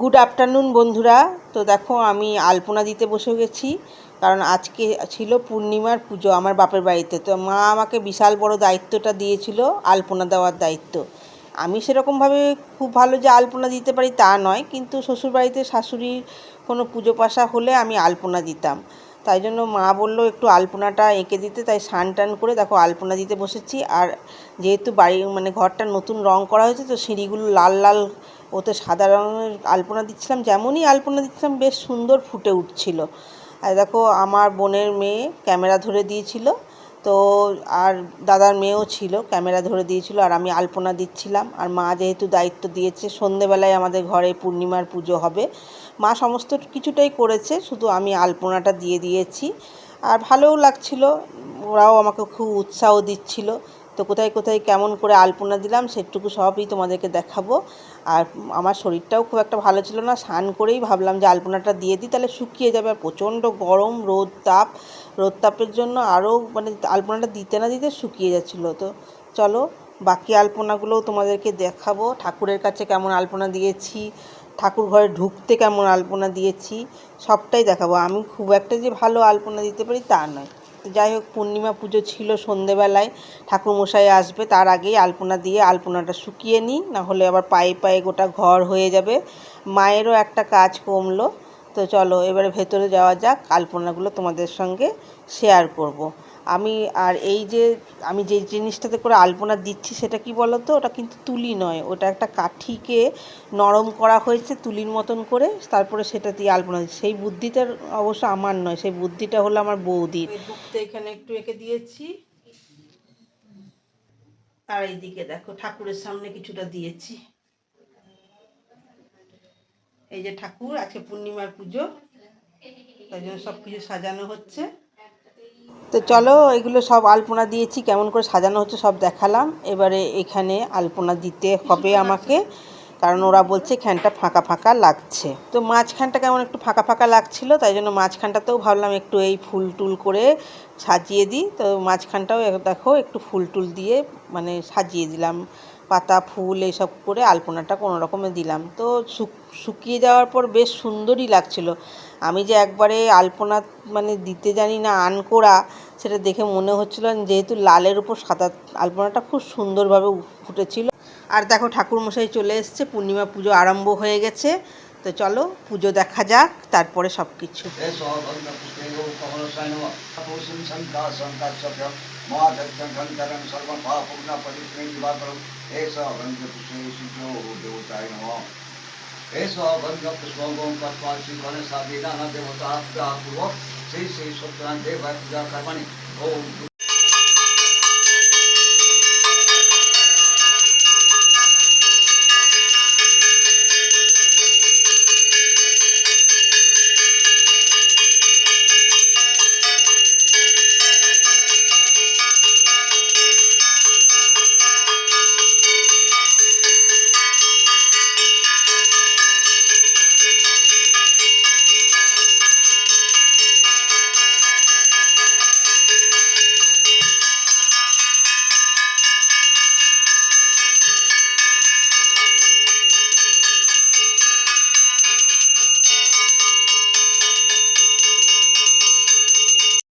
Good afternoon বন্ধুরা। তো দেখো, আমি আলপনা দিতে বসে গেছি, কারণ আজকে ছিল পূর্ণিমার পুজো আমার বাপের বাড়িতে। তো মা আমাকে বিশাল বড় দায়িত্বটা দিয়েছিল, আলপনা দেওয়ার দায়িত্ব। আমি সেরকমভাবে খুব ভালো যে আলপনা দিতে পারি তা নয়, কিন্তু শ্বশুরবাড়িতে শাশুড়ির কোনো পুজো পাশা হলে আমি আলপনা দিতাম। তাই জন্য মা বলল একটু আলপনাটা এঁকে দিতে, তাই স্নান টান করে দেখো আলপনা দিতে বসেছি। আর যেহেতু বাড়ি মানে ঘরটা নতুন রং করা হয়েছে, তো সিঁড়িগুলো লাল লাল ওতে সাদা রঙের আলপনা দিচ্ছিলাম, যেমনই আলপনা দিচ্ছিলাম, বেশ সুন্দর ফুটে উঠছিল। আর দেখো, আমার বোনের মেয়ে ক্যামেরা ধরে দিয়েছিল, তো আর দাদার মেয়েও ছিল, ক্যামেরা ধরে দিয়েছিল, আর আমি আলপনা দিচ্ছিলাম। আর মা যেহেতু দায়িত্ব দিয়েছে, সন্ধেবেলায় আমাদের ঘরে পূর্ণিমার পুজো হবে। মা সমস্ত কিছুটাই করেছে, শুধু আমি আলপনাটা দিয়ে দিয়েছি। আর ভালোও লাগছিল, ওরাও আমাকে খুব উৎসাহ দিচ্ছিল। তো কোথায় কোথায় কেমন করে আলপনা দিলাম সেটুকু সবই তোমাদেরকে দেখাবো। আর আমার শরীরটাও খুব একটা ভালো ছিল না, স্নান করেই ভাবলাম যে আলপনাটা দিয়ে দিই, তাহলে শুকিয়ে যাবে। আর প্রচণ্ড গরম, রোদ তাপ, রোদ তাপের জন্য আরও মানে আলপনাটা দিতে না দিতে শুকিয়ে যাচ্ছিল। তো চলো বাকি আলপনাগুলোও তোমাদেরকে দেখাবো। ঠাকুরের কাছে কেমন আলপনা দিয়েছি, ঠাকুর ঘরে ঢুকতে কেমন আলপনা দিয়েছি, সবটাই দেখাবো। আমি খুব একটা যে ভালো আলপনা দিতে পারি তা নয়। যাই হোক, পূর্ণিমা পুজো ছিল সন্ধেবেলায়। ঠাকুরমশাই আসবে, তার আগেই আলপনা দিয়ে আলপনাটা শুকিয়ে নিই, নাহলে আবার পায়ে পায়ে গোটা ঘর হয়ে যাবে। মায়েরও একটা কাজ কমলো। তো চলো, এবারে ভেতরে যাওয়া যাক, আলপনাগুলো তোমাদের সঙ্গে শেয়ার করব। আমি আর এই যে, আমি যে জিনিসটাতে করে আলপনা দিচ্ছি সেটা কি বলো তো ওটা কিন্তু তুলি নয়, ওটা একটা কাঠিকে নরম করা হয়েছে তুলির মতন করে, তারপরে সেটা দিয়ে আলপনা সেই বুদ্ধিটা অবশ্য আমার নয়, সেই বুদ্ধিটা হলো আমার বৌদির। এখানে একটু এঁকে দিয়েছি। আর এইদিকে দেখো, ঠাকুরের সামনে কিছুটা দিয়েছি। এই যে ঠাকুর, আজকে পূর্ণিমার পুজো, তাই জন্য সব কিছু সাজানো হচ্ছে। তো চলো, এগুলো সব আলপনা দিয়েছি, কেমন করে সাজানো হচ্ছে সব দেখালাম। এবারে এখানে আলপনা দিতে হবে আমাকে, কারণ ওরা বলছে এখানটা ফাঁকা ফাঁকা লাগছে। তো মাঝখানটা কেমন একটু ফাঁকা ফাঁকা লাগছিল, তাই জন্য মাঝখানটাতেও ভাবলাম একটু এই ফুল টুল করে সাজিয়ে দিই। তো মাঝখানটাও দেখো, একটু ফুল টুল দিয়ে মানে সাজিয়ে দিলাম। পাতা, ফুল এইসব করে আলপনাটা কোনো রকমে দিলাম। তো শুকিয়ে যাওয়ার পর বেশ সুন্দরই লাগছিল। আমি যে একবারে আলপনা মানে দিতে জানি না আনকোড়া, সেটা দেখে মনে হচ্ছিল যেহেতু লালের উপর সাদা আলপনাটা খুব সুন্দরভাবে ফুটেছিল। আর দেখো ঠাকুরমশাই চলে এসছে, পূর্ণিমা পুজো আরম্ভ হয়ে গেছে। তো চলো, পুজো দেখা যাক, তারপরে সব কিছু সেই সেই সত্যনারায়ণ দেব পূজা কর্মাণি ওম